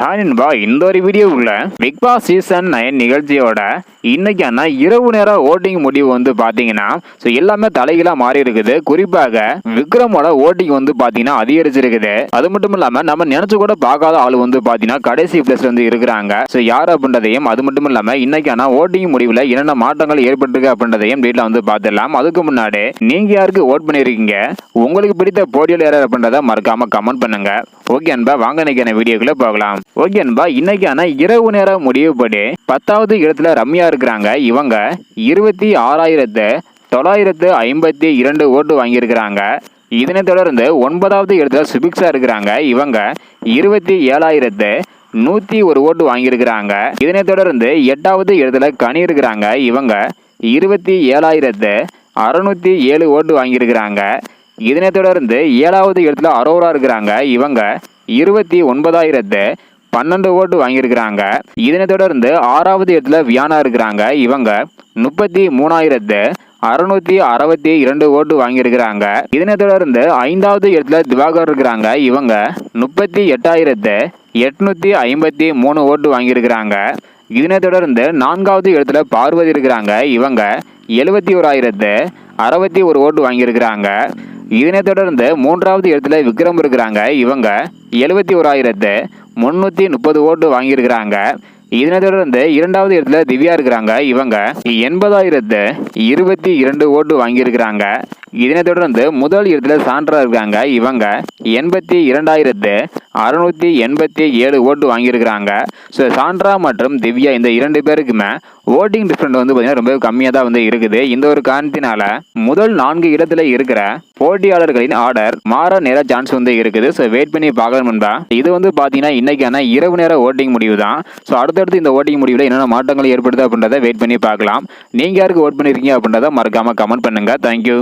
Hi நண்பா. இந்த ஒரு வீடியோவுக்குள்ள பிக் பாஸ் சீசன் நைன் நிகழ்ச்சியோட இன்னைக்கான இரவு நேர ஓட்டிங் முடிவு வந்து பாத்தீங்கன்னா ஸோ எல்லாமே தலைகீழா மாறி இருக்குது. குறிப்பாக விக்ரமோட ஓட்டிங் வந்து பாத்தீங்கன்னா அதிகரிச்சிருக்குது. அது மட்டும் இல்லாம நம்ம நினைச்சு கூட பார்க்காத ஆள் வந்து பாத்தீங்கன்னா கடைசி பிளேஸ்ல வந்து இருக்கிறாங்க. ஸோ யார் அப்படின்றதையும் அது மட்டும் இல்லாம இன்னைக்கான ஓட்டிங் முடிவுல என்னென்ன மாற்றங்கள் ஏற்பட்டிருக்கு அப்படின்றதையும் வீட்டில் வந்து பார்த்துடலாம். அதுக்கு முன்னாடி நீங்க யாருக்கு ஓட் பண்ணிருக்கீங்க? உங்களுக்கு பிடித்த போட்டியில் யார் அப்படின்றத மறக்காம கமெண்ட் பண்ணுங்க. ஓகே அன்பா வாங்க நினைக்கிற வீடியோக்குள்ள போகலாம். ஓகே அன்பா இன்னைக்கான இரவு நேர முடிவுப்படி பத்தாவது இடத்துல ரம்யா இருக்கிறாங்க. இவங்க இருபத்தி ஆறாயிரத்து தொள்ளாயிரத்து ஐம்பத்தி இரண்டு ஓட்டு வாங்கியிருக்கிறாங்க. இதனைத் தொடர்ந்து ஒன்பதாவது இடத்துல சுபிக்ஸா இருக்கிறாங்க. இவங்க இருபத்தி ஏழாயிரத்து நூற்றி ஒரு ஓட்டு வாங்கியிருக்கிறாங்க. இதனைத் தொடர்ந்து எட்டாவது இடத்துல கனி இருக்கிறாங்க. இவங்க இருபத்தி ஏழாயிரத்து அறுநூத்தி ஏழு ஓட்டு வாங்கியிருக்கிறாங்க. இதனைத் தொடர்ந்து ஏழாவது இடத்துல அரோரா இருக்கிறாங்க. இவங்க இருபத்தி ஒன்பதாயிரத்து பன்னெண்டு ஓட்டு வாங்கியிருக்கிறாங்க. இதனைத் தொடர்ந்து ஆறாவது இடத்துல வியானா இருக்கிறாங்க. இவங்க முப்பத்தி மூணாயிரத்து அறுநூத்தி அறுபத்தி இரண்டு ஓட்டு வாங்கியிருக்கிறாங்க. இதனைத் தொடர்ந்து ஐந்தாவது இடத்துல திவாகர் இருக்கிறாங்க. இவங்க முப்பத்தி எட்டாயிரத்து எட்நூத்தி ஐம்பத்தி மூணு ஓட்டு வாங்கியிருக்கிறாங்க. இதனைத் தொடர்ந்து நான்காவது இடத்துல பார்வதி இருக்கிறாங்க. இவங்க எழுபத்தி ஓராயிரத்து அறுபத்தி ஒரு ஓட்டு வாங்கியிருக்கிறாங்க. இதனைத் தொடர்ந்து மூன்றாவது இடத்துல விக்ரம் இருக்கிறாங்க. இவங்க எழுபத்தி ஓராயிரத்து முந்நூற்றி முப்பது ஓட்டு வாங்கியிருக்கிறாங்க. இதனைத் தொடர்ந்து இரண்டாவது இடத்துல திவ்யா இருக்கிறாங்க. இவங்க எண்பதாயிரத்து இருபத்தி இரண்டு ஓட்டு வாங்கியிருக்கிறாங்க. இதனைத் தொடர்ந்து முதல் இடத்துல சான்றா இருக்காங்க. இவங்க எண்பத்தி இரண்டாயிரத்து அறுநூற்றி எண்பத்தி ஏழு ஓட்டு வாங்கியிருக்கிறாங்க. ஸோ சாண்ட்ரா மற்றும் திவ்யா இந்த இரண்டு பேருக்குமே ஓட்டிங் டிஃப்ரெண்ட் வந்து பார்த்தீங்கன்னா ரொம்ப கம்மியாக தான் வந்து இருக்குது. இந்த ஒரு காரணத்தினால முதல் நான்கு இடத்துல இருக்கிற போட்டியாளர்களின் ஆர்டர் மாற நேர சான்ஸ் வந்து இருக்குது. ஸோ வெயிட் பண்ணி பார்க்கணும் நண்பா இது வந்து பார்த்தீங்கன்னா இன்னைக்கான இரவு நேர ஓட்டிங் முடிவு தான் ஸோ அடுத்தடுத்து இந்த ஓட்டிங் முடிவில் என்னென்ன மாற்றங்கள் ஏற்படுது அப்படின்றத வெயிட் பண்ணி பார்க்கலாம். நீங்கள் யாருக்கு ஓட் பண்ணியிருக்கீங்க அப்படின்றத மறக்காமல் கமெண்ட் பண்ணுங்கள் தேங்க்யூ